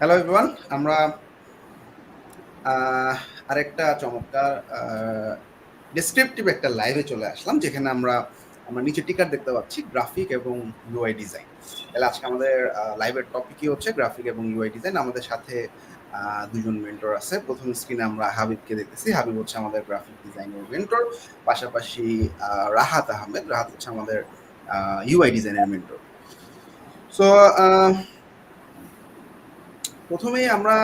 Hello everyone আমরা আরেকটা চমৎকার ডিসক্রিপটিভ একটা লাইভে চলে আসলাম, যেখানে আমরা আমরা নিচে টিকার দেখতে পাচ্ছি গ্রাফিক এবং ইউআই ডিজাইন তাহলে আজকে আমাদের লাইভের টপিকই হচ্ছে গ্রাফিক এবং ইউআই ডিজাইন আমাদের সাথে দুজন মেন্টর আছে। প্রথম স্ক্রিনে আমরা হাবিবকে দেখতেছি। হাবিব হচ্ছে আমাদের গ্রাফিক ডিজাইনের মেন্টর পাশাপাশি রাহাত আহমেদ। রাহাত হচ্ছে আমাদের ইউআই ডিজাইনের মেন্টর সো প্রথমে আমরা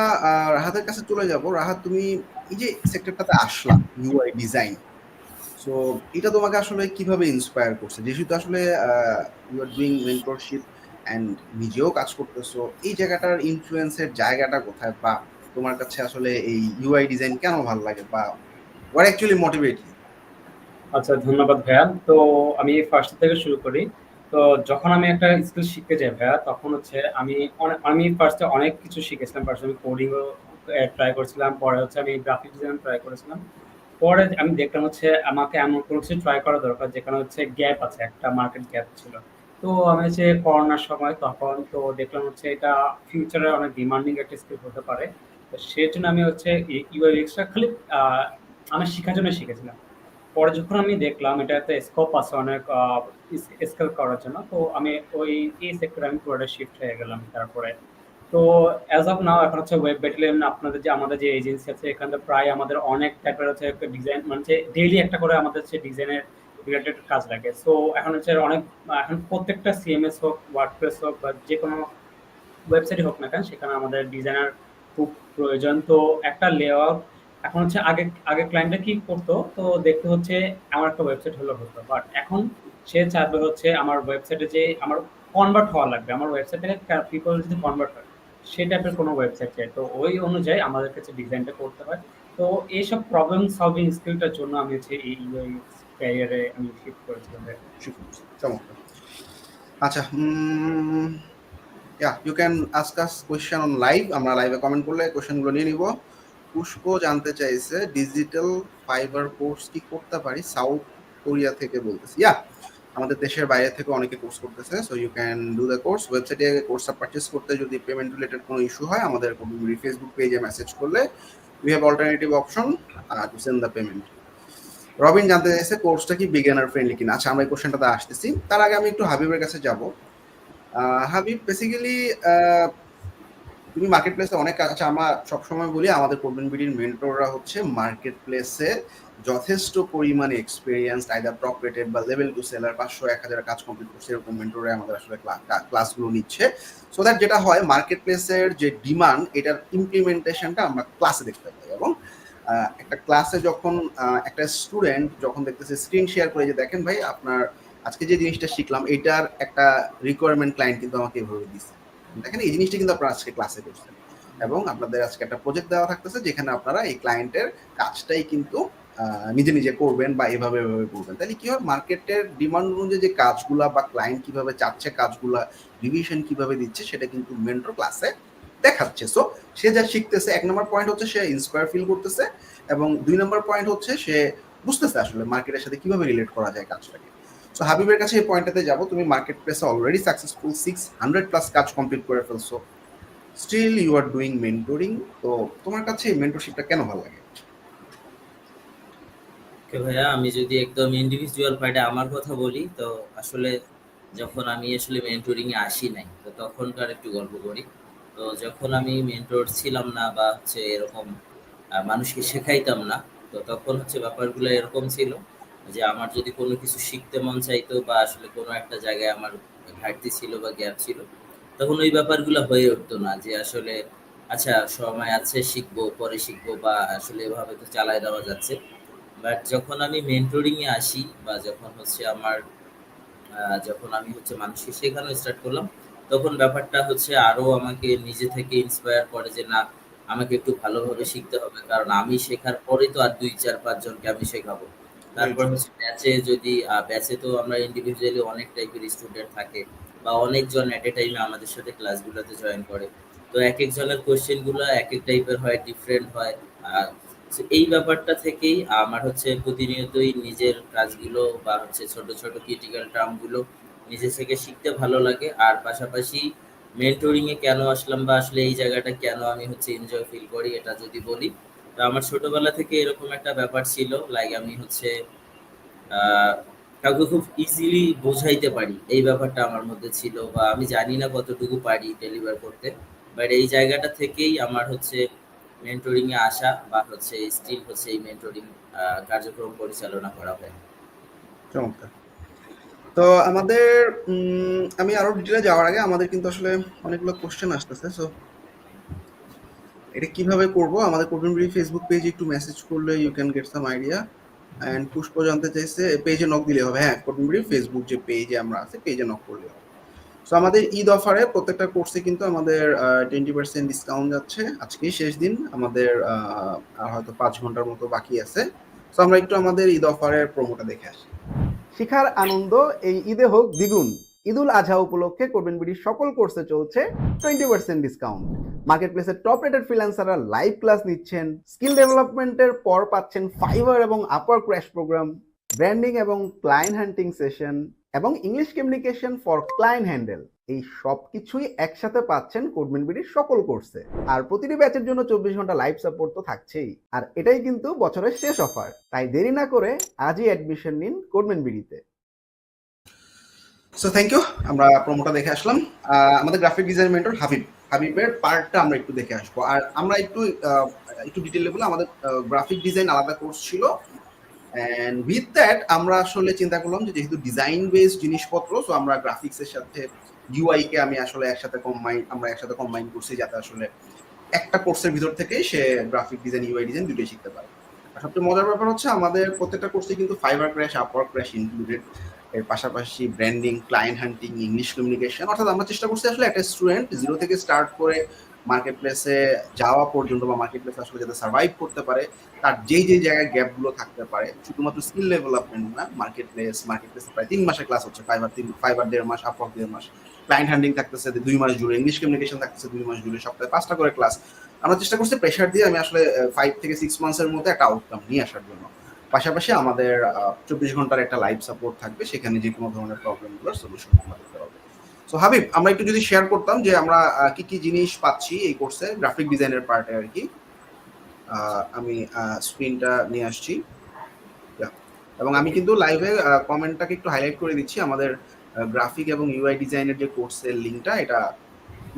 রাহাতের কাছে চলে যাব। রাহাত, তুমি এই যে সেক্টরটাতে আসলাম ইউআই ডিজাইন সো এটা তোমাকে আসলে কীভাবে ইন্সপায়ার করছে? যেহেতু আসলে you are doing mentorship and নিজেও কাজ করতেছো, এই জায়গাটার ইনফ্লুয়েন্সের জায়গাটা কোথায়? বা তোমার কাছে আসলে এই ইউআই ডিজাইন কেন ভালো লাগে? বা ওয়ার অ্যাকচুয়ালি মোটিভেট আচ্ছা ধন্যবাদ ভাইয়া। তো আমি ফার্স্ট থেকে শুরু করি। তো যখন আমি একটা স্কিল শিখতে যাই ভাইয়া তখন হচ্ছে আমি আমি ফার্স্টে অনেক কিছু শিখেছিলাম। ফার্স্টে আমি কোডিংও ট্রাই করেছিলাম। পরে হচ্ছে আমি গ্রাফিক ডিজাইন ট্রাই করেছিলাম। পরে আমি দেখলাম হচ্ছে আমাকে এমন কোনো কিছু ট্রাই করা দরকার যেখানে হচ্ছে গ্যাপ আছে একটা মার্কেট গ্যাপ ছিল। তো আমি হচ্ছে করোনার সময় তখন তো দেখলাম হচ্ছে এটা ফিউচারে অনেক ডিমান্ডিং একটা স্কিল হতে পারে। তো সেই জন্য আমি হচ্ছে ইউআইএক্সটা খালি আহ, আমি শেখার জন্য শিখেছিলাম। পরে যখন আমি দেখলাম এটাতে স্কোপ আছে অনেক স্কেল করার জন্য, তো আমি ওই এই সেক্টরে আমি পুরোটা শিফট হয়ে গেলাম তারপরে। তো অ্যাজ অফ নাও এখন হচ্ছে ওয়েব ব্যাটেলিয়ন আপনাদের যে, আমাদের যে এজেন্সি আছে, এখানে প্রায় আমাদের অনেক টাইপের হচ্ছে ডিজাইন মানে ডেইলি একটা করে আমাদের হচ্ছে ডিজাইনের রিলেটেড কাজ লাগে। সো এখন হচ্ছে অনেক, এখন প্রত্যেকটা সিএমএস হোক ওয়ার্ডপ্রেস হোক বা যে কোনো ওয়েবসাইট হোক না কেন, সেখানে আমাদের ডিজাইনার খুব প্রয়োজন। তো একটা লেআউট এখন হচ্ছে আগে আগে ক্লায়েন্টটা কি করতো, তো দেখতে হচ্ছে আমার একটা ওয়েবসাইট হলো হতো। বাট এখন সে চাইবে হচ্ছে আমার ওয়েবসাইটে যে আমার কনভার্ট হওয়া লাগবে। আমার ওয়েবসাইটে পিপল যদি কনভার্ট হয় সেই টাইপের কোনো ওয়েবসাইট চাই। তো ওই অনুযায়ী আমাদের কাছে ডিজাইনটা করতে হয়। তো এইসব প্রবলেম সলভিং স্কিলটার জন্য আমি হচ্ছে এই ক্যারিয়ারে আমি শিফট করেছিলাম চমৎকার। আচ্ছা yeah you can ask us question on live আমরা লাইভে কমেন্ট করলে কোয়েশ্চেনগুলো নিয়ে নিব। পুষ্প জানতে চাইছে ডিজিটাল ফাইবার কোর্স কি করতে পারি? সাউথ কোরিয়া থেকে বলতেছি। ইয়া আমাদের দেশের বাইরে থেকে অনেকে কোর্স করতেছে so you can do the course ওয়েবসাইটে কোর্সটা পারচেস করতে যদি পেমেন্ট রিলেটেড কোনো ইস্যু হয়, আমাদের ফেসবুক পেজে মেসেজ করলে we have alternative option to send the payment Robin জানতে চাইছে কোর্সটা কি বিগিনার ফ্রেন্ডলি কিনা? আচ্ছা আমরা এই কোশ্চেনটাতে আসতেছি। তার আগে আমি একটু হাবিবের কাছে যাব। হাবিব বেসিক্যালি তুমি মার্কেট প্লেসে অনেক আচ্ছা আমরা সবসময় বলি, আমাদের কোডবেন বিডির মেন্টররা হচ্ছে মার্কেট প্লেসে যথেষ্ট পরিমাণে এক্সপিরিয়েন্স আইদার টপ রেটেড বা লেভেল টু সেলার পাঁচশো, এক হাজার কাজ কমপ্লিট করছে, এরকম মেন্টররা আমাদের আসলে ক্লাসগুলো নিচ্ছে। সো দ্যাট যেটা হয় মার্কেট প্লেসের যে ডিমান্ড এটার ইমপ্লিমেন্টেশনটা আমরা ক্লাসে দেখতে পাই। এবং একটা ক্লাসে যখন একটা স্টুডেন্ট যখন দেখতেছে স্ক্রিন শেয়ার করে যে, দেখেন ভাই, আপনার আজকে যে জিনিসটা শিখলাম, এটার একটা রিকোয়ারমেন্ট ক্লায়েন্ট কিন্তু আমাকে এভাবে দিচ্ছে দেখেন, এই জিনিসটা কিন্তু আপনারা আজকে ক্লাসে করছেন। এবং আপনাদের আজকে একটা প্রজেক্ট দেওয়া থাকতেছে, যেখানে আপনারা এই ক্লায়েন্টের কাজটাই কিন্তু নিজে নিজে করবেন বা এভাবে এভাবে করবেন। তাহলে কি হয়? মার্কেটের ডিমান্ড অনুযায়ী যে কাজগুলা বা ক্লায়েন্ট কীভাবে চাচ্ছে, কাজগুলা রিভিশন কীভাবে দিচ্ছে, সেটা কিন্তু মেন্টর ক্লাসে দেখাচ্ছে। সো সে যা শিখতেছে, এক নম্বর পয়েন্ট হচ্ছে সে ইন্সপায়ার ফিল করতেছে এবং দুই নম্বর পয়েন্ট হচ্ছে সে বুঝতেছে আসলে মার্কেটের সাথে কীভাবে রিলেট করা যায় কাজটাকে। সো হাবিবের কাছে এই পয়েন্টটাতে যাব। তুমি মার্কেট প্লেসে already successful six hundred plus কাজ কমপ্লিট করে ফেলছো। Still you are doing mentoring তো তোমার কাছে এই মেন্টরশিপটা কেন ভালো লাগে? ভাইয়া, আমি যদি একদম ইন্ডিভিজুয়াল পার্টে আমার কথা বলি, তো আসলে যখন আমি আসলে মেন্টরিং এ আসি নাই, তো তখনকার একটু গল্প করি। তো যখন আমি মেন্টর ছিলাম না বা হচ্ছে এরকম মানুষকে শেখাইতাম না, তো তখন হচ্ছে ব্যাপারগুলো এরকম ছিল। যে আমার যদি কোনো কিছু শিখতে মন চাইতো বা আসলে কোনো একটা জায়গায় আমার ঘাটতি ছিল বা গ্যাপ ছিল, তখন ওই ব্যাপারগুলো হয়ে উঠতো না যে আসলে আচ্ছা সময় আছে, শিখব, পরে শিখব বা আসলে এভাবে তো চালাই দেওয়া যাচ্ছে। বাট যখন আমি মেন্টরিং এ আসি বা যখন হচ্ছে আমার যখন আমি হচ্ছে মানুষকে শেখানো স্টার্ট করলাম, তখন ব্যাপারটা হচ্ছে আরও আমাকে নিজে থেকে ইন্সপায়ার করে যে না, আমাকে একটু ভালোভাবে শিখতে হবে। কারণ আমি শেখার পরে তো আর দুই, চার, পাঁচ জনকে আমি শেখাবো। তারপর হচ্ছে ব্যাচে যদি ব্যাচে তো আমরা ইন্ডিভিজুয়ালি অনেক টাইপের স্টুডেন্ট থাকে বা অনেকজন এট এ টাইমে আমাদের সাথে ক্লাসগুলোতে জয়েন করে। তো এক একজনের কোয়েশ্চেনগুলো এক এক টাইপের হয় ডিফারেন্ট হয়। আর এই ব্যাপারটা থেকেই আমার হচ্ছে প্রতিনিয়তই নিজের কাজগুলো বা হচ্ছে ছোট ছোট ক্রিটিক্যাল টার্মগুলো নিজে থেকে শিখতে ভালো লাগে। আর পাশাপাশি মেন্টরিং এ কেন আসলাম বা আসলে এই জায়গাটা কেন আমি হচ্ছে এনজয় ফিল করি এটা যদি বলি তো আমার ছোটবেলা থেকে এরকম একটা ব্যাপার ছিল লাইক আমি হচ্ছে কাউকে খুব ইজিলি বোঝাইতে পারি এই ব্যাপারটা আমার মধ্যে ছিল বা আমি জানি না কতটুকু পারি ডেলিভার করতে। বাট এই জায়গাটা থেকেই আমার হচ্ছে মেন্টরিং এ আসা বা হচ্ছে স্টিল হচ্ছে এই মেন্টরিং কার্যক্রম পরিচালনা করা হয়। তো আমাদের আমি আরও ডিটেলে যাওয়ার আগে আমাদের কিন্তু আসলে অনেকগুলো কোশ্চেন আসতেছে সো এটা কীভাবে করব? আমাদের কোভিনবিডি ফেসবুক পেজে একটু মেসেজ করলে you can get some idea and Pushpa জানতে চাইছে পেজে নক দিলে হবে। হ্যাঁ কোভিনবিডি ফেসবুক যে পেজে আমরা আছে পেজে নক করলে হবে। সো আমাদের ঈদ অফারে প্রত্যেকটা কোর্সে কিন্তু আমাদের টোয়েন্টি পার্সেন্ট ডিসকাউন্ট যাচ্ছে। আজকেই শেষ দিন। আমাদের হয়তো পাঁচ ঘণ্টার মতো বাকি আছে। সো আমরা একটু আমাদের ঈদ অফারের প্রোমোটা দেখে আসি। শিখার আনন্দ এই ঈদে হোক দ্বিগুণ। ঈদুল আজহা উপলক্ষে করবেন বিডির সকল কোর্সে চলছে টোয়েন্টি পার্সেন্ট ডিসকাউন্ট মার্কেট প্লেসের টপ রেটেড ফ্রিল্যান্সাররা লাইভ ক্লাস নিচ্ছেন স্কিল ডেভেলপমেন্টের পর পাচ্ছেন ফাইবার এবং আপার ক্র্যাশ প্রোগ্রাম ব্র্যান্ডিং এবং ক্লায়েন্ট হান্টিং সেশন এবং English communication for client handle এই সব কিছুই একসাথে পাচ্ছেন কোডমিন বিডির সকল কোর্সে আর প্রতিটি ব্যাচের জন্য চব্বিশ ঘণ্টা লাইভ সাপোর্ট তো থাকছেই। আর এটাই কিন্তু বছরের শেষ অফার তাই দেরি না করে আজই অ্যাডমিশন নিন কোডমেন বিডিতে। সো থ্যাংক ইউ আমরা প্রোমোটা দেখে আসলাম। আমাদের গ্রাফিক ডিজাইন মেন্টর হাবিব। হাবিবের পার্টটা আমরা একটু দেখে আসব। আর আমরা একটু একটু ডিটেল বলে, আমাদের গ্রাফিক ডিজাইন আলাদা কোর্স ছিল। অ্যান্ড উইথ দ্যাট আমরা আসলে চিন্তা করলাম যে যেহেতু ডিজাইন বেসড জিনিসপত্র সো আমরা গ্রাফিক্সের সাথে ইউআই কে আমি আসলে একসাথে কম্বাইন আমরা একসাথে কম্বাইন করছি যাতে আসলে একটা কোর্সের ভিতর থেকে সে গ্রাফিক ডিজাইন ইউআই ডিজাইন দুটোই শিখতে পারে। সবচেয়ে মজার ব্যাপার হচ্ছে আমাদের প্রত্যেকটা কোর্সে কিন্তু Fiverr crash Upwork crash included এর পাশাপাশি branding client hunting English communication অর্থাৎ আমরা চেষ্টা করছি আসলে একটা স্টুডেন্ট জিরো থেকে স্টার্ট করে মার্কেট প্লেসে যাওয়া পর্যন্ত বা মার্কেট প্লেসে আসলে যাতে সার্ভাইভ করতে পারে, তার যেই যেই জায়গায় গ্যাপগুলো থাকতে পারে, শুধুমাত্র স্কিল ডেভেলপমেন্ট না মার্কেট প্লেস মার্কেট প্লেসে প্রায় তিন মাসের ক্লাস হচ্ছে তিন ফাইবার দেড় মাস আপওয়ার্ক দেড় মাস। ক্লায়েন্ট হ্যান্ডিং থাকতেছে দুই মাস জুড়ে ইংলিশ কমিউনিকেশন থাকতেছে দুই মাস জুড়ে, সপ্তাহে পাঁচটা করে ক্লাস আমরা চেষ্টা করছি প্রেশার দিয়ে আমি আসলে ফাইভ থেকে সিক্স মান্থসের মধ্যে একটা আউটকাম নিয়ে আসার জন্য। পাশাপাশি আমাদের চব্বিশ ঘণ্টার একটা লাইভ সাপোর্ট থাকবে, সেখানে যে কোনো ধরনের প্রবলেমগুলোর সলিউশন আমরা দিতে পারব সো হাবিব, আমরা একটু যদি শেয়ার করতাম যে আমরা কি কি জিনিস পাচ্ছি এই কোর্সে গ্রাফিক ডিজাইনের পার্টে আর কি। আমি স্ক্রিনটা নিয়ে আসছি। এবং আমি কিন্তু লাইভে কমেন্টটাকে একটু হাইলাইট করে দিচ্ছি। আমাদের গ্রাফিক এবং ইউআই ডিজাইনের যে কোর্সের লিঙ্কটা এটা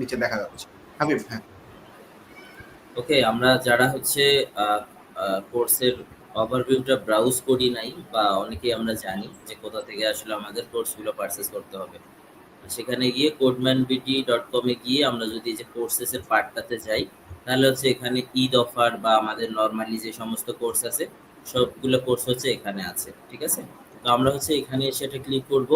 নিচে দেখা যাচ্ছে। হাবিব হ্যাঁ। ওকে আমরা যারা হচ্ছে কোর্সের ওভারভিউটা ব্রাউজ করি নাই বা অনেকেই আমরা জানি যে কোথা থেকে আসলে আমাদের কোর্সগুলো পারচেস করতে হবে। সেখানে গিয়ে কোডম্যান বিটি ডট কমে গিয়ে আমরা যদি যে কোর্সেসের পার্টটাতে যাই, তাহলে হচ্ছে এখানে ঈদ অফার বা আমাদের নর্মালি যে সমস্ত কোর্স আছে, সবগুলো কোর্স হচ্ছে এখানে আছে, ঠিক আছে? তো আমরা হচ্ছে এখানে সেটা ক্লিক করব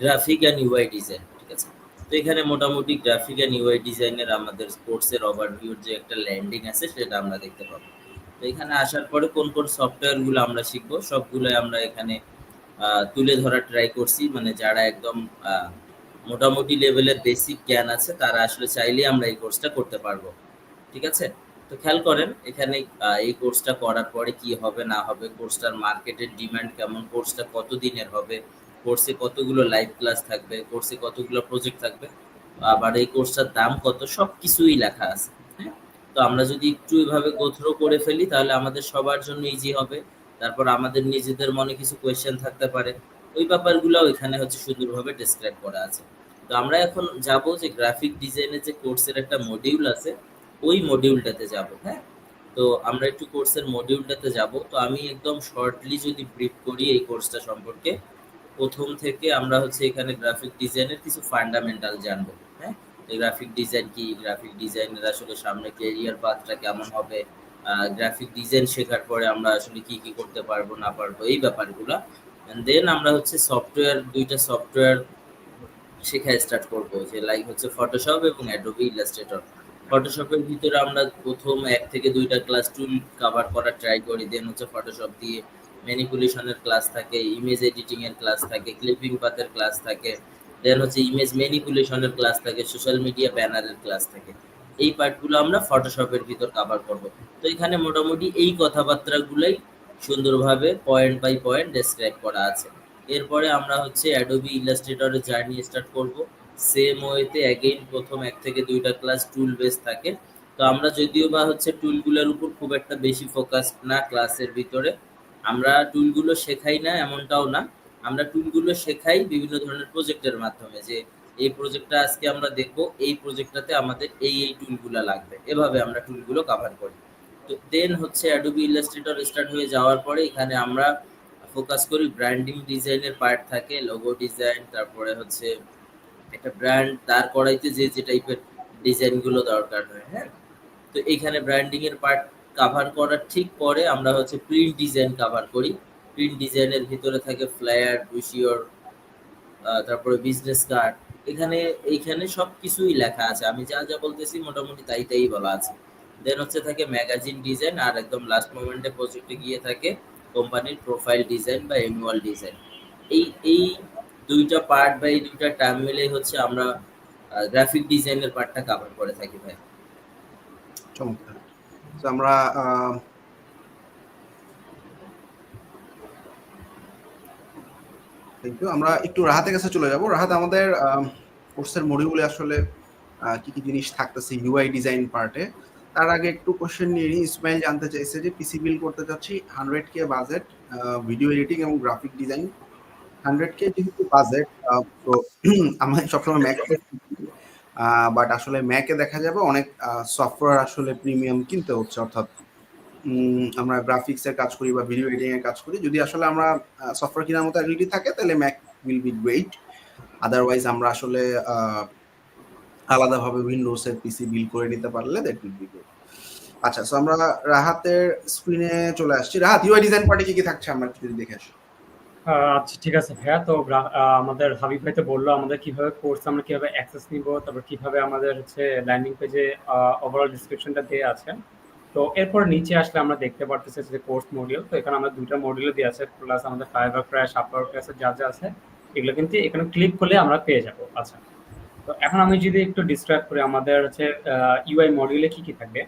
গ্রাফিক অ্যান্ড ইউআই ডিজাইন ঠিক আছে? তো এখানে মোটামুটি গ্রাফিক অ্যান্ড ইউআই ডিজাইনের আমাদের কোর্সের ওভারভিউর যে একটা ল্যান্ডিং আছে, সেটা আমরা দেখতে পাবো। এখানে আসার পরে কোন কোন সফটওয়্যারগুলো আমরা শিখব সবগুলো আমরা এখানে তুলে ধরার ট্রাই করছি। মানে যারা একদম মোটামুটি লেভেলের বেসিক জ্ঞান আছে, তারা আসলে চাইলে আমরা এই কোর্সটা করতে পারব। ঠিক আছে? তো খেয়াল করেন, এখানে এই কোর্সটা করার পরে কি হবে, না হবে কোর্সটার মার্কেটের ডিমান্ড কেমন কোর্সটা কত দিনের হবে কোর্সে কতগুলো লাইভ ক্লাস থাকবে কোর্সে কতগুলো প্রজেক্ট থাকবে, আবার এই কোর্সটার দাম কত সব কিছুই লেখা আছে। তো আমরা যদি একটু এভাবে গোথ্রো করে ফেলি, তাহলে আমাদের সবার জন্য ইজি হবে। তারপর আমাদের নিজেদের মনে কিছু কোয়েশ্চেন থাকতে পারে। ওই ব্যাপারগুলোও এখানে হচ্ছে সুন্দরভাবে ডিসক্রাইব করা আছে। তো আমরা এখন যাব যে গ্রাফিক ডিজাইনের যে কোর্সের একটা মডিউল আছে, ওই মডিউলটাতে যাব হ্যাঁ? তো আমরা একটু কোর্সের মডিউলটাতে যাব। তো আমি একদম শর্টলি যদি ব্রিফ করি এই কোর্সটা সম্পর্কে, প্রথম থেকে আমরা হচ্ছে এখানে গ্রাফিক ডিজাইনের কিছু ফান্ডামেন্টাল জানব। গ্রাফিক ডিজাইন কি? গ্রাফিক ডিজাইনের আসলে সামনে ক্যারিয়ার পাথটা কেমন হবে? গ্রাফিক ডিজাইন শেখার পরে আমরা আসলে কি কি করতে পারব, না পারব, এই ব্যাপারগুলো। দেন আমরা হচ্ছে সফটওয়্যার দুইটা সফটওয়্যার শেখা স্টার্ট করব। যে লাইক হচ্ছে ফটোশপ এবং অ্যাডোবি ইলাস্ট্রেটর ফটোশপের ভিতরে আমরা প্রথম এক থেকে দুইটা ক্লাস টুল কভার করার ট্রাই করি। দেন হচ্ছে ফটোশপ দিয়ে ম্যানিপুলেশনের ক্লাস থাকে ইমেজ এডিটিং এর ক্লাস থাকে ক্লিপিং পাতের ক্লাস থাকে। দেন হচ্ছে ইমেজ ম্যানিপুলেশনের ক্লাস থাকে সোশ্যাল মিডিয়া ব্যানারের ক্লাস থাকে। এই পার্টগুলো আমরা ফটোশপের ভিতর কভার করব। তো এখানে মোটামুটি এই কথাবার্তাগুলোই সুন্দরভাবে পয়েন্ট বাই পয়েন্ট ডেসক্রাইব করা আছে। এরপরে আমরা হচ্ছে অ্যাডোবি ইলাস্ট্রেটরের জার্নি স্টার্ট করব। সেম ওয়েতে অ্যাগেইন প্রথম এক থেকে দুইটা ক্লাস টুল বেস থাকে। তো আমরা যদিও বা হচ্ছে টুলগুলোর উপর খুব একটা বেশি ফোকাস না ক্লাসের ভিতরে, আমরা টুলগুলো শেখাই না, এমনটাও না। আমরা টুলগুলো শেখাই বিভিন্ন ধরনের প্রজেক্টের মাধ্যমে যে এই প্রজেক্টটা আজকে আমরা দেখব, এই প্রজেক্টটাতে আমাদের এই এই টুলগুলো লাগবে। এভাবে আমরা টুলগুলো কভার করি। তো দেন হচ্ছে অ্যাডোবি ইলাস্ট্রেটর স্টার্ট হয়ে যাওয়ার পরে এখানে আমরা ফোকাস করি ব্র্যান্ডিং ডিজাইনের পার্ট থাকে লোগো ডিজাইন তারপরে হচ্ছে একটা ব্র্যান্ড দাঁড় করাইতে যে যে টাইপের ডিজাইনগুলো দরকার হয় হ্যাঁ? তো এখানে ব্র্যান্ডিংয়ের পার্ট কাভার করার ঠিক পরে আমরা হচ্ছে প্রিন্ট ডিজাইন কাভার করি। প্রিন্ট ডিজাইনের ভিতরে থাকে ফ্লায়ার ব্রুশিওর তারপরে বিজনেস কার্ড এখানে, এইখানে সব কিছুই লেখা আছে। আমি যা যা বলতেছি মোটামুটি তাই তাই বলা আছে। দেন হচ্ছে থাকে ম্যাগাজিন ডিজাইন আর একদম লাস্ট মোমেন্টে প্রজেক্টে গিয়ে থাকে কোম্পানির প্রোফাইল ডিজাইন বা অ্যানুয়াল ডিজাইন এই এই দুইটা পার্ট বা এই দুইটা টার্ম মিলেই হচ্ছে আমরা গ্রাফিক ডিজাইনের পার্টটা কভার করে থাকি ভাই। চমৎকার। আমরা thank you. আমরা একটু রাহাতের কাছে চলে যাব। রাহাত, আমাদের কোর্সের মডিউলে আসলে কি কি জিনিস থাকতেছে ইউআই ডিজাইন পার্টে তার আগে একটু কোশ্চেন নিয়ে নিই। ইসমাইল জানতে চাইছে যে পিসি বিল করতে চাচ্ছি hundred K budget video editing এবং গ্রাফিক ডিজাইন হান্ড্রেড কে যেহেতু বাজেট তো আমি সবসময় ম্যাক বাট আসলে ম্যাকে দেখা যাবে অনেক সফটওয়্যার আসলে প্রিমিয়াম কিনতে হচ্ছে, অর্থাৎ আমরা গ্রাফিক্স এর কাজ করি বা ভিডিও এডিটিং এর কাজ করি। যদি আসলে আমরা সফটওয়্যার কেনার মতো অ্যাবিলিটি থাকে, তাহলে Mac will be great otherwise আমরা আসলে আলাদাভাবে উইন্ডোজ এর পিসি বিল করে নিতে পারলে দ্যাট উইল বি গুড আচ্ছা সো আমরা রাহাতের স্ক্রিনে চলে আসছি। রাহাত ইউআই ডিজাইন পার্টি কি কি থাকছে? আমরা একটু দেখে আসি। আচ্ছা ঠিক আছে ভাইয়া। তো আমাদের হাবিব ভাই তো বলল আমাদের কীভাবে কোর্স আমরা কীভাবে অ্যাক্সেস নিব, তারপর কীভাবে আমাদের হচ্ছে ল্যান্ডিং পেজে ওভারঅল ডিসক্রিপশনটা দেওয়া আছে। তো এরপর নিচে আসলে আমরা দেখতে পারতেছি যে কোর্স মডিউল তো এখানে আমরা দুইটা মডিউল দিয়ে আছে প্লাস আমাদের ফাইবার ক্র্যাশ আপার ক্র্যাশ যা যা আছে, এগুলো কিন্তু এখানে ক্লিক করলে আমরা পেয়ে যাব। আচ্ছা তো এখন আমি যদি একটু ডিসক্রাইব করি আমাদের হচ্ছে ইউআই মডিউলে কি কি থাকবে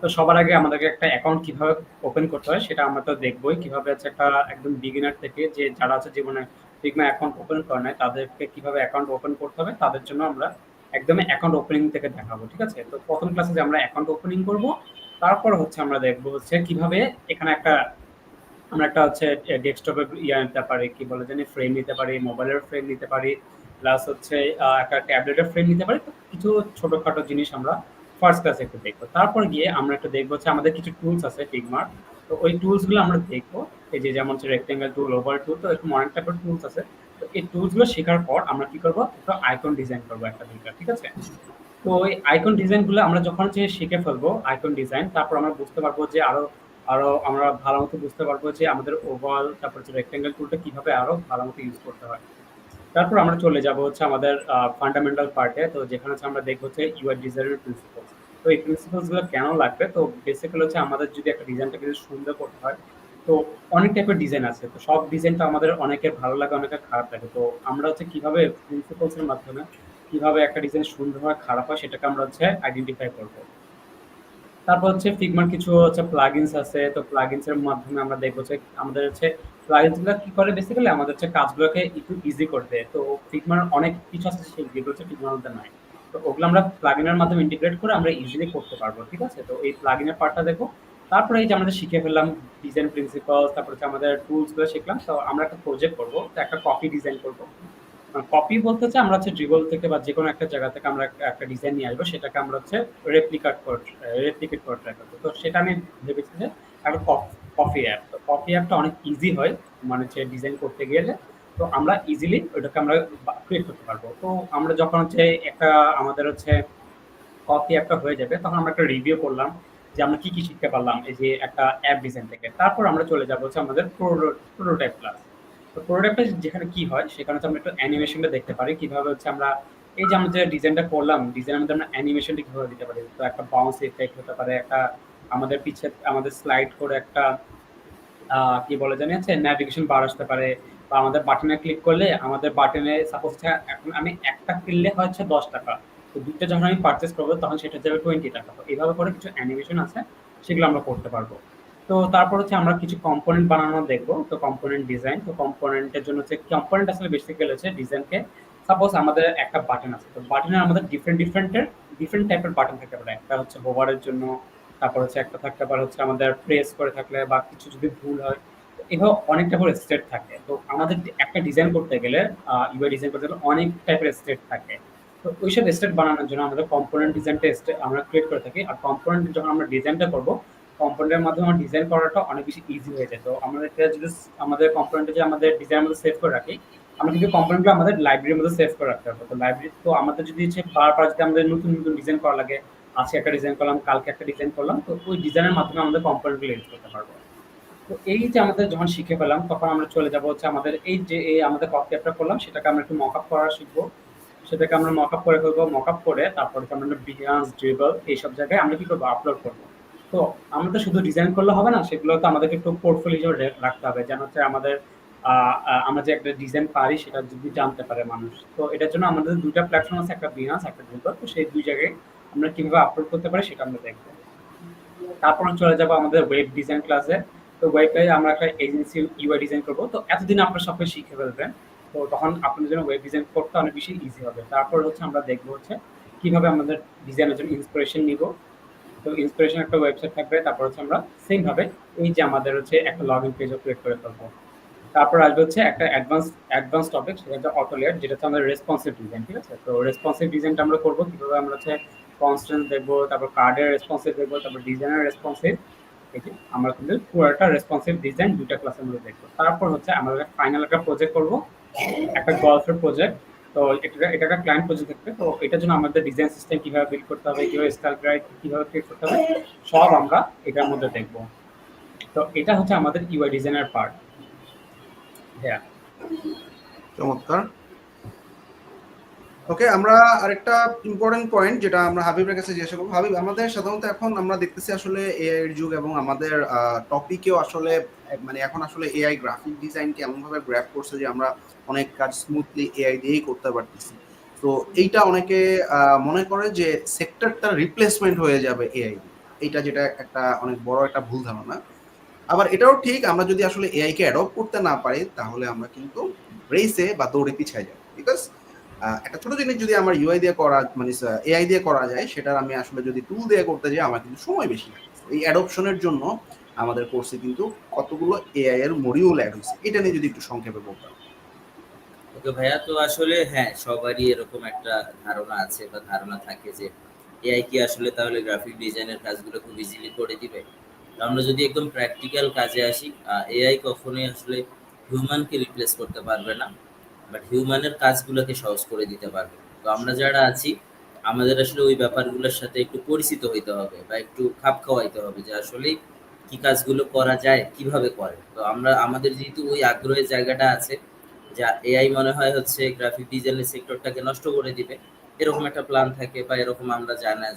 তো সবার আগে আমাদেরকে একটা অ্যাকাউন্ট কীভাবে ওপেন করতে হয় সেটা আমরা তো দেখবোই, কীভাবে হচ্ছে একটা একদম বিগিনার থেকে যে যারা আছে জীবনে ফিগমা অ্যাকাউন্ট ওপেন করে নেয় তাদেরকে কীভাবে অ্যাকাউন্ট ওপেন করতে হবে, তাদের জন্য আমরা একদমই অ্যাকাউন্ট ওপেনিং থেকে দেখাবো, ঠিক আছে? তো প্রথম ক্লাসে যে আমরা অ্যাকাউন্ট ওপেনিং করব তারপর হচ্ছে আমরা দেখব হচ্ছে কীভাবে এখানে একটা, আমরা একটা হচ্ছে ডেস্কটপের ইয়ে নিতে পারি, কি বলে জানি ফ্রেম নিতে পারি মোবাইলের ফ্রেম নিতে পারি প্লাস হচ্ছে একটা ট্যাবলেটের ফ্রেম নিতে পারি কিছু ছোটখাটো জিনিস আমরা ফার্স্ট ক্লাসে একটু দেখব। তারপর গিয়ে আমরা একটা দেখব হচ্ছে আমাদের কিছু টুলস আছে ফিগমার তো ওই টুলসগুলো আমরা দেখব, এই যে যেমন হচ্ছে রেক্টেঙ্গেল টুল ওভার টুল তো এরকম অনেক টাইপের টুলস আছে। তো এই টুলসগুলো শেখার পর আমরা কি করব, একটা আইকন ডিজাইন করব একটা দুইটা, ঠিক আছে? তো ওই আইকন ডিজাইনগুলো আমরা যখন হচ্ছে শিখে ফেলব আইকন ডিজাইন তারপর আমরা বুঝতে পারব যে আরও আরও আমরা ভালো মতো বুঝতে পারব যে আমাদের ওভাল তারপর হচ্ছে রেক্টেঙ্গেল টুলটা কীভাবে আরও ভালো মতো ইউজ করতে হয়। তারপর আমরা চলে যাব হচ্ছে আমাদের ফান্ডামেন্টাল পার্টে তো যেখানে হচ্ছে আমরা দেখব হচ্ছে ইউআই ডিজাইনের প্রিন্সিপালস তো এই প্রিন্সিপালসগুলো কেন লাগবে? তো বেসিক্যালি হচ্ছে আমাদের যদি একটা ডিজাইনটাকে যদি সুন্দর করতে হয়, তো অনেক টাইপের ডিজাইন আছে। তো সব ডিজাইনটা আমাদের অনেকের ভালো লাগে, অনেকের খারাপ লাগে। তো আমরা হচ্ছে কীভাবে প্রিন্সিপালস এর মাধ্যমে কীভাবে একটা ডিজাইন সুন্দর হয়, খারাপ হয়, সেটাকে আমরা হচ্ছে আইডেন্টিফাই করব। তারপর হচ্ছে ফিগমার কিছু হচ্ছে প্লাগইনস আছে, তো প্লাগইনস এর মাধ্যমে আমরা দেখব যে আমাদের হচ্ছে প্লাগইনসগুলো কি করে? বেসিক্যালি আমাদের হচ্ছে কাজগুলোকে একটু ইজি করে দেয় তো ফিগমার অনেক কিছু আছে, সেই যেগুলো হচ্ছে ফিগমার মধ্যে নাই। তো ওগুলো আমরা প্লাগইনের মাধ্যমে ইন্টিগ্রেট করে আমরা ইজিলি করতে পারব, ঠিক আছে? তো এই প্লাগইনের পার্টটা দেখো তারপরে এই যে আমরা শিখে ফেললাম ডিজাইন প্রিন্সিপাল তারপরে হচ্ছে আমাদের টুলসগুলো শিখলাম। তো আমরা একটা প্রজেক্ট করব, তো একটা কপি ডিজাইন করব। কপি বলতে হচ্ছে আমরা হচ্ছে ড্রিবল থেকে বা যে কোনো একটা জায়গা থেকে আমরা একটা- ডিজাইন নিয়ে আসব, সেটাকে আমরা হচ্ছে রেপ্লিকাট করে রেপ্লিকেট করে ট্রাই করব তো সেটা আমি ভেবেছি যে একটা কপি অ্যাপ তো কপি অ্যাপটা অনেক ইজি হয় মানে হচ্ছে ডিজাইন করতে গেলে। তো আমরা ইজিলি ওটাকে আমরা ক্রিয়েট করতে পারব। তো আমরা যখন হচ্ছে একটা আমাদের হচ্ছে কপি অ্যাপটা হয়ে যাবে, তখন আমরা একটা রিভিউ করলাম যে আমরা কি কি শিখতে পারলাম এই যে একটা অ্যাপ ডিজাইন থেকে। তারপর আমরা চলে যাব হচ্ছে আমাদের প্রোটোটাইপ ক্লাস তো যেখানে কি হয়, সেখানে হচ্ছে আমরা একটু অ্যানিমেশনটা দেখতে পারি। কীভাবে হচ্ছে আমরা, এই যে আমরা যে ডিজাইনটা করলাম ডিজাইনের মধ্যে আমরা অ্যানিমেশনটা কীভাবে দিতে পারি? তো একটা বাউন্স এফেক্ট হতে পারে, একটা আমাদের পিছে, আমাদের স্লাইড করে একটা কি বলে জানি আছে ন্যাভিগেশন বার আসতে পারে। বা আমাদের বাটনে ক্লিক করলে, আমাদের বাটনে সাপোজ এখন আমি একটা কিনলে হচ্ছে দশ টাকা। তো দুইটা যখন আমি পারচেস করব, তখন সেটা যাবে টোয়েন্টি টাকা। তো এইভাবে করে কিছু অ্যানিমেশন আছে, সেগুলো আমরা করতে পারব। তো তারপর হচ্ছে আমরা কিছু কম্পোনেন্ট বানানো দেখব। তো কম্পোনেন্ট ডিজাইন তো কম্পোনেন্টের জন্য হচ্ছে কম্পোনেন্ট আসলে বেসিক্যালি হচ্ছে ডিজাইনকে সাপোজ আমাদের একটা বাটন আছে, তো বাটনের আমাদের ডিফারেন্ট ডিফারেন্টের ডিফারেন্ট টাইপের বাটন থাকতে পারে। একটা হচ্ছে হোভারের জন্য, তারপর হচ্ছে একটা থাকতে পারে হচ্ছে আমাদের প্রেস করে থাকলে বা কিছু যদি ভুল হয় এভাবে অনেকটা করে স্টেট থাকে। তো আমাদের একটা ডিজাইন করতে গেলে ইউআই ডিজাইন করতে গেলে অনেক টাইপের স্টেট থাকে। তো ওইসব স্টেট বানানোর জন্য আমাদের কম্পোনেন্ট ডিজাইনটা আমরা ক্রিয়েট করে থাকি। আর কম্পোনেন্ট যখন আমরা ডিজাইনটা করব কম্পোনেন্টের মাধ্যমে ডিজাইন করাটা অনেক বেশি ইজি হয়ে যায়। তো আমাদের যদি আমাদের কম্পোনেন্টে যে আমাদের ডিজাইনের মধ্যে সেভ করে রাখি, আমরা কিন্তু কম্পোনেন্টগুলো আমাদের লাইব্রেরির মধ্যে সেভ করে রাখতে হবে তো লাইব্রেরি তো আমাদের যদি হচ্ছে বারবার যদি আমাদের নতুন নতুন ডিজাইন করা লাগে, আজকে একটা ডিজাইন করলাম, কালকে একটা ডিজাইন করলাম, তো ওই ডিজাইনের মাধ্যমে আমাদের কম্পোনেন্টগুলো এডিট করতে পারব। তো এই যে আমাদের যখন শিখে পেলাম, তখন আমরা চলে যাব হচ্ছে আমাদের এই যে এই আমাদের কপি অ্যাপটা করলাম, সেটাকে আমরা একটু মক আপ করা শিখব। সেটাকে আমরা মক আপ করে ফেলব মক আপ করে তারপর আমরা বিহান্স ড্রিবল, এইসব জায়গায় আমরা কি করব? আপলোড করব। তো আমরা তো শুধু ডিজাইন করলে হবে না, সেগুলো তো আমাদেরকে একটু পোর্টফোলিও রাখতে হবে। যেন হচ্ছে আমাদের আমরা যে একটা ডিজাইন পারি, সেটা যদি জানতে পারে মানুষ। তো এটার জন্য আমাদের দুইটা প্ল্যাটফর্ম আছে, একটা বিহান্স একটা ড্রিবল তো সেই দুই জায়গায় আমরা কীভাবে আপলোড করতে পারি, সেটা আমরা দেখব। তারপর চলে যাব আমাদের ওয়েব ডিজাইন ক্লাসে তো ওয়েবে আমরা একটা এজেন্সি ইউআই ডিজাইন করব। তো এতদিন আপনারা সবাই শিখে ফেলবেন। তো তখন আপনাদের জন্য ওয়েব ডিজাইন করতে অনেক বেশি ইজি হবে। তারপর হচ্ছে আমরা দেখব হচ্ছে কীভাবে আমাদের ডিজাইনের জন্য ইন্সপিরেশন নিব। তো ইন্সপিরেশন একটা ওয়েবসাইট থাকবে, তারপর হচ্ছে আমরা সেম ভাবে এই যে আমাদের হচ্ছে একটা লগ ইন পেজও ক্রিয়েট করে ফেলব। তারপর আসবে হচ্ছে একটা অ্যাডভান্স অ্যাডভান্স টপিক সেটা হচ্ছে অটো লেয়ার যেটা হচ্ছে আমাদের রেসপন্সিভ ডিজাইন ঠিক আছে? তো রেসপন্সিভ ডিজাইনটা আমরা করব, কীভাবে আমরা হচ্ছে কনস্ট্যান্ট দেখব, তারপর কার্ডের রেসপন্সিভ দেখব, তারপর ডিজাইনের রেসপন্সিভ আমরা কিন্তু পুরোটা রেসপন্সিভ ডিজাইন দুইটা ক্লাসের মধ্যে দেখব। তারপর হচ্ছে আমরা ফাইনাল একটা প্রজেক্ট করব, একটা গল্ফের প্রজেক্ট তো এটা এটা একটা ক্লায়েন্ট প্রজেক্ট থাকবে তো এটার জন্য আমাদের ডিজাইন সিস্টেম কীভাবে বিল্ড করতে হবে, কীভাবে স্টাইল গাইড কীভাবে ক্রিয়েট করতে হবে, সব আমরা এটার মধ্যে দেখব। তো এটা হচ্ছে আমাদের ইউআই ডিজাইনের পার্ট হ্যাঁ চমৎকার। ওকে আমরা আরেকটা ইম্পর্টেন্ট পয়েন্ট যেটা আমরা হাবিবের কাছে জিজ্ঞাসা করব। হাবিব, আমাদের সাধারণত এখন আমরা দেখতেছি আসলে এআই এর যুগ এবং আমাদের টপিকেও আসলে মানে এখন আসলে এআই গ্রাফিক ডিজাইনকে এমনভাবে গ্র্যাপ করছে যে আমরা অনেক কাজ স্মুথলি এআই দিয়েই করতে পারতেছি। তো এইটা অনেকে মনে করে যে সেক্টরটা রিপ্লেসমেন্ট হয়ে যাবে এআই এইটা যেটা একটা অনেক বড় একটা ভুল ধারণা। আবার এটাও ঠিক, আমরা যদি আসলে এআই কে অ্যাডপ্ট করতে না পারি, তাহলে আমরা কিন্তু রেসে বা দৌড়ে পিছিয়ে যাব। বিকজ একটা ছোট জিনিস যদি আমার ইউআই দিয়ে করা মানে এআই দিয়ে করা যায় সেটা আমি আসলে যদি টুল দিয়ে করতে যাই, আমার কিন্তু সময় বেশি লাগে। এই অ্যাডপশনের জন্য আমাদের কোর্সে কিন্তু কতগুলো এআই এর মডিউল অ্যাড হয়েছে, এটা নিয়ে যদি একটু সংক্ষেপে বলতাম। ওকে, ভাইয়া, তো আসলে হ্যাঁ সবারই এরকম একটা ধারণা আছে বা ধারণা থাকে যে এআই কি আসলে তাহলে গ্রাফিক ডিজাইনের কাজগুলো খুব ইজিলি করে দিবে? আমরা যদি একদম প্র্যাকটিক্যাল কাজে আসি এআই কখনোই আসলে হিউম্যানকে রিপ্লেস করতে পারবে না। বাট হিউম্যানের কাজগুলোকে সহজ করে দিতে পারবে। তো আমরা যারা আছি, আমাদের আসলে ওই ব্যাপারগুলোর সাথে একটু পরিচিত হইতে হবে বা একটু খাপ খাওয়াইতে হবে যে আসলে কি কাজগুলো করা যায়, কীভাবে করে। তো আমরা, আমাদের যেহেতু ওই আগ্রহের জায়গাটা আছে, যা এআই মনে হয় হচ্ছে গ্রাফিক ডিজাইনের সেক্টরটাকে নষ্ট করে দিবে। এরকম একটা প্ল্যান থাকে বা এরকম আমরা জানা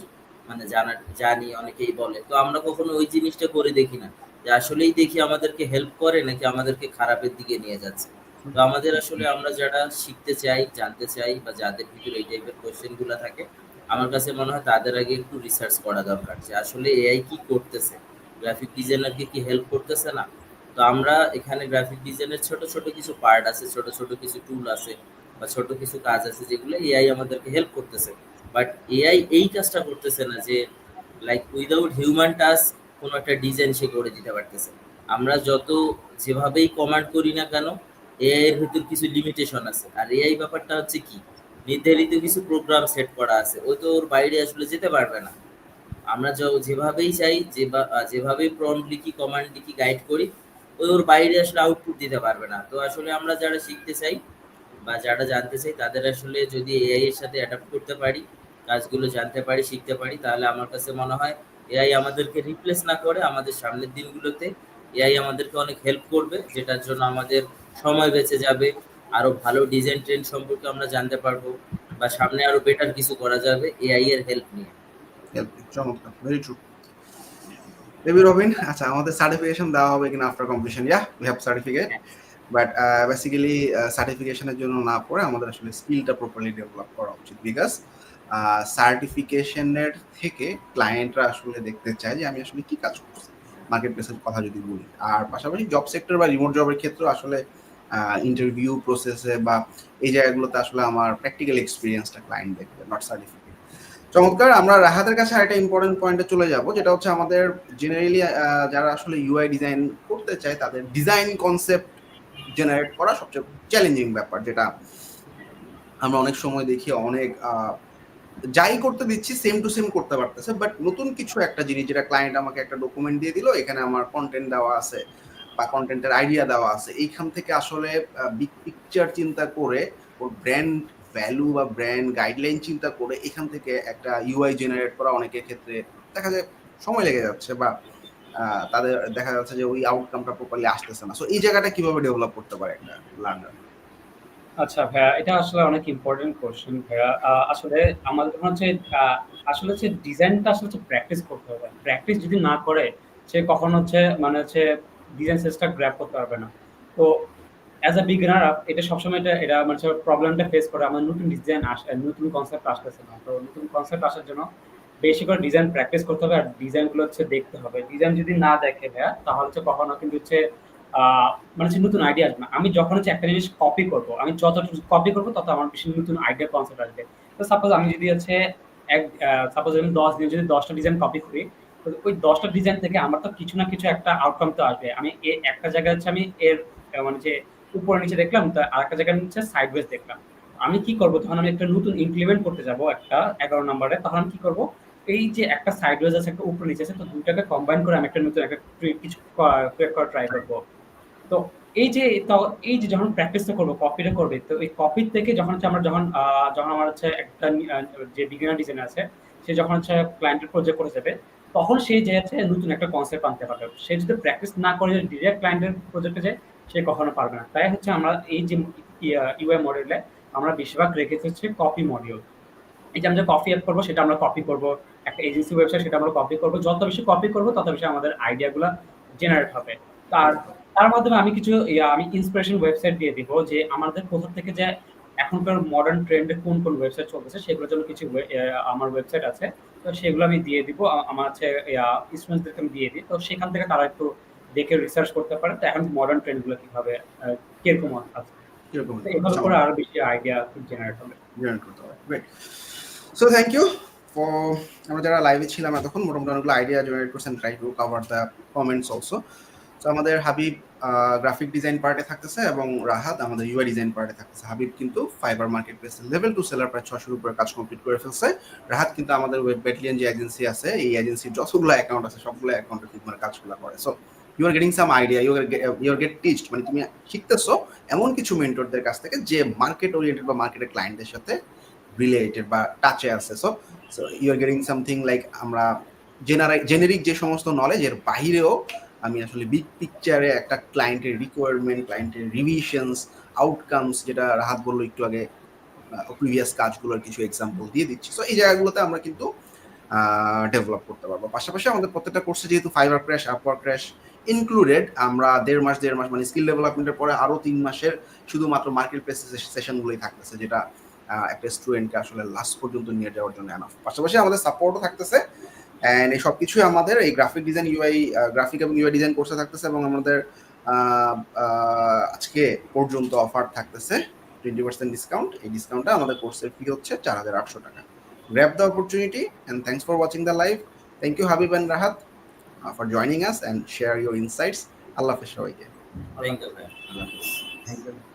মানে জানা, জানি অনেকেই বলে। তো আমরা কখনো ওই জিনিসটা করে দেখি না। যে আসলেই দেখি আমাদেরকে হেল্প করে নাকি আমাদেরকে খারাপের দিকে নিয়ে যাচ্ছে। তো আমাদের আসলে আমরা যারা শিখতে চাই, জানতে চাই বা যাদের ভিতরে এই টাইপের কোয়েশ্চেনগুলো থাকে, আমার কাছে মনে হয় তাদের আগে একটু রিসার্চ করা দরকার যে আসলে এআই কি করতেছে? গ্রাফিক ডিজাইনারকে কি হেল্প করতেছে না? তো আমরা এখানে গ্রাফিক ডিজাইনের ছোট ছোট কিছু পার্ট আছে, ছোট ছোট কিছু টুল আছে বা ছোট কিছু কাজ আছে যেগুলো এআই আমাদেরকে হেল্প করতেছে। বাট এআই এই কাজটা করতেছে না যে লাইক উইদাউট হিউম্যান টাচ কোনো একটা ডিজাইন সে করে দিতে পারতেছে। আমরা যত যেভাবেই কমান্ড করি না কেন এআই এর ভিতর কিছু লিমিটেশন আছে। আর এআই ব্যাপারটা হচ্ছে কি? নির্ধারিত কিছু প্রোগ্রাম সেট করা আছে। ও তো ওর বাইরে আসলে যেতে পারবে না। আমরা যেভাবেই চাই যেভাবেই প্রম্পট লিখি কমান্ড লিখি গাইড করি ওই ওর বাইরে আসলে আউটপুট দিতে পারবে না। তো আসলে আমরা যারা শিখতে চাই বা যারা জানতে চাই, তাদের আসলে যদি এআই এর সাথে অ্যাডাপ্ট করতে পারি, কাজগুলো জানতে পারি, শিখতে পারি, তাহলে আমার কাছে মনে হয় এআই আমাদেরকে রিপ্লেস না করে আমাদের সামনের দিনগুলোতে এআই আমাদেরকে অনেক হেল্প করবে, যেটার জন্য আমাদের সময় বেঁচে যাবে আরও ভালো ডিজাইন ট্রেন্ড সম্পর্কে আমরা জানতে পারব বা সামনে আরও বেটার কিছু করা যাবে এআই এর হেল্প নিয়ে। চমৎকার ভেরি ট্রু বেবি রবিন আচ্ছা আমাদের সার্টিফিকেশন দেওয়া হবে কিনা after completion yeah we have certificate but basically সার্টিফিকেশনের জন্য না পড়ে আমাদের আসলে স্কিলটা প্রপারলি ডেভেলপ করা উচিত বিকজ সার্টিফিকেশনের থেকে ক্লায়েন্টরা আসলে দেখতে চায় যে আমি আসলে কি কাজ করছি। মার্কেট প্লেসের কথা যদি বলি। আর পাশাপাশি জব সেক্টর বা রিমোট জবের ক্ষেত্রে আসলে ইন্টারভিউ প্রসেসে বা এই জায়গাগুলোতে আসলে আমার প্র্যাকটিক্যাল এক্সপিরিয়েন্সটা ক্লায়েন্ট দেখবে নট সার্টিফিকেট চমৎকার, আমরা রাহাতের কাছে আরেকটা ইম্পর্টেন্ট পয়েন্টে চলে যাব, যেটা হচ্ছে আমাদের জেনারেলি যারা আসলে ইউআই ডিজাইন করতে চায়, তাদের ডিজাইন কনসেপ্ট জেনারেট করা সবচেয়ে চ্যালেঞ্জিং ব্যাপার, যেটা আমরা অনেক সময় দেখি, অনেক যাই করতে দিচ্ছি সেম টু সেম করতে পারতেছে বাট নতুন কিছু একটা জিনিস, যেটা ক্লায়েন্ট আমাকে একটা ডকুমেন্ট দিয়ে দিল, এখানে আমার কন্টেন্ট দেওয়া আছে। বা কন্টেন্টের আইডিয়া দেওয়া আছে, এইখান থেকে আসলে বিগ পিকচার চিন্তা করে ওর ব্র্যান্ড ভ্যালু বা ব্র্যান্ড গাইডলাইন চিন্তা করে এখান থেকে একটা ইউআই জেনারেট করা অনেকের ক্ষেত্রে দেখা যায় সময় লেগে যাচ্ছে বা তাদের দেখা যাচ্ছে যে ওই আউটকামটা প্রপারলি আসতেছে না। সো এই জায়গাটা কীভাবে ডেভেলপ করতে পারে একটা লার্নার আচ্ছা ভাইয়া, এটা আসলে অনেক ইম্পর্টেন্ট কোশ্চেন ভাইয়া। আসলে আমাদের হচ্ছে আসলে হচ্ছে ডিজাইনটা আসলে হচ্ছে প্র্যাকটিস করতে হবে। প্র্যাকটিস যদি না করে, সে কখন হচ্ছে মানে হচ্ছে ডিজাইন সেন্সটা গ্র্যাপ করতে পারবে না। তো অ্যাজ আ বিগিনার এটা সবসময় এটা এটা মানে প্রবলেমটা ফেস করে, আমার নতুন ডিজাইন আস নতুন কনসেপ্ট আসতেছে না। তো নতুন কনসেপ্ট আসার জন্য বেশি করে ডিজাইন প্র্যাকটিস করতে হবে আর ডিজাইনগুলো হচ্ছে দেখতে হবে। ডিজাইন যদি না দেখে ভাইয়া, তাহলে হচ্ছে কখনো কিন্তু হচ্ছে মানে হচ্ছে নতুন আইডিয়া আসবে আমি যখন হচ্ছে একটা জিনিস কপি করব, আমি যত কপি করব, তত আমার বেশি নতুন আইডিয়া কনসেপ্ট আসবে। তো সাপোজ আমি যদি হচ্ছে এক সাপোজ আমি দশ দিন যদি দশটা ডিজাইন কপি করি ওই দশটা ডিজাইন থেকে আমার তো কিছু না কিছু একটা আউটকাম তো আসবে। আমি এ একটা জায়গায় হচ্ছে আমি এর মানে যে উপরে নিচে দেখলাম, তো আর একটা জায়গায় হচ্ছে সাইড ওয়েজ দেখলাম। আমি কি করব? তখন আমি একটা নতুন ইমপ্লিমেন্ট করতে যাব একটা এগারো নম্বরে তখন আমি কি করব? এই যে একটা সাইড ওয়েজ আছে, একটা উপরে নিচে আছে, তো দুটাকে কম্বাইন করে আমি একটা নতুন একটা কিছু ক্রিয়েট করা ট্রাই করব। তো এই যে, তো এই যে যখন প্র্যাকটিসটা করব কপিটা করবে, তো এই কপির থেকে যখন হচ্ছে আমরা যখন যখন আমার হচ্ছে একটা যে বিগিনার ডিজাইন আছে, সে যখন হচ্ছে ক্লায়েন্টের প্রজেক্ট করে যাবে তখন সে যে হচ্ছে নতুন একটা কনসেপ্ট আনতে পারবে। সে যদি প্র্যাকটিস না করে, যদি ডিরেক্ট ক্লায়েন্টের প্রজেক্টে যায়, সে কখনো পারবে না। তাই হচ্ছে আমরা এই যে ইউআই মডেলে আমরা বেশিরভাগ রেখেছি হচ্ছে কপি মডিউল এই যে আমরা কপি অ্যাপ করব, সেটা আমরা কপি করব। একটা এজেন্সি ওয়েবসাইট সেটা আমরা কপি করব। যত বেশি কপি করব, তত বেশি আমাদের আইডিয়াগুলো জেনারেট হবে। তার তার মাধ্যমে আমি কিছু আমি ইন্সপিরেশন ওয়েবসাইট দিয়ে দিব যে আমাদের কোথা থেকে যে এখনকার মডার্ন ট্রেন্ডে কোন কোন ওয়েবসাইট চলতেছে সেগুলোর জন্য কিছু আমার ওয়েবসাইট আছে। তো সেগুলো আমি দিয়ে দিব। আমার হচ্ছে স্টুডেন্টদেরকে আমি দিয়ে দিই। তো সেখান থেকে তারা একটু দেখে রিসার্চ করতে পারে। তো এখন মডার্ন ট্রেন্ডগুলো কীভাবে কীরকম আছে? আরও বেশি আইডিয়া জেনারেট হবে। জয়েন করতে হবে। সো থ্যাংক ইউ আমরা যারা লাইভে ছিলাম এতক্ষণ মোটামুটি অনেকগুলো আইডিয়া জেনারেট করছেন try to cover the comments also তো আমাদের হাবিব গ্রাফিক ডিজাইন পার্টে থাকতেছে এবং রাহাত আমাদের ইউআই ডিজাইন পার্টে থাকতেছে। হাবিব কিন্তু ফাইবার মার্কেট প্লেসে লেভেল টু সেলার প্রায় ছশোর উপরে কাজ কমপ্লিট করে ফেলছে। রাহাত কিন্তু আমাদের ওয়েব ব্যাটালিয়ন যে এজেন্সি আছে, এই এজেন্সির যতগুলো অ্যাকাউন্ট আছে, সবগুলো অ্যাকাউন্টে ঠিক মানে কাজগুলো করে। So you are getting some idea you you are get teached মানে তুমি শিখতেছো এমন কিছু মেন্টরদের কাছ থেকে যে মার্কেট ওরিয়েন্টেড বা মার্কেটের ক্লায়েন্টদের সাথে রিলেটেড বা টাচে আছে। So so you are getting something like আমরা জেনারে জেনেরিক যে সমস্ত নলেজ এর বাহিরেও আমি আসলে বিগ পিকচারে একটা ক্লায়েন্টের রিকোয়ারমেন্ট ক্লায়েন্টের রিভিশনস আউটকামস যেটা রাহাত বলল একটু আগে প্রিভিয়াস কাজগুলোর কিছু এক্সাম্পল দিয়ে দিচ্ছি। সো এই জায়গাগুলোতে আমরা কিন্তু ডেভেলপ করতে পারব। পাশাপাশি আমাদের প্রত্যেকটা কোর্সে যেহেতু Fiverr crash Upwork crash included আমরা দেড় মাস দেড় মাস মানে স্কিল ডেভেলপমেন্টের পরে আরও তিন মাসের শুধুমাত্র মার্কেট প্লেস সেশনগুলোই থাকতেছে, যেটা একটা স্টুডেন্টকে আসলে লাস্ট পর্যন্ত নিয়ে যাওয়ার জন্য পাশাপাশি আমাদের সাপোর্টও থাকতেছে। অ্যান্ড এই সব কিছুই আমাদের এই গ্রাফিক ডিজাইন ইউআই গ্রাফিক এবং ইউআই ডিজাইন কোর্সে থাকতেছে এবং আমাদের আজকে পর্যন্ত অফার থাকতেছে টোয়েন্টি পার্সেন্ট ডিসকাউন্ট এই ডিসকাউন্টটা আমাদের কোর্সের ফি হচ্ছে চার হাজার আটশো টাকা। Grab the opportunity and thanks for watching the live thank you Habib and Rahat for joining us and share your insights আল্লাহ হাফেজ সবাইকে। Thank you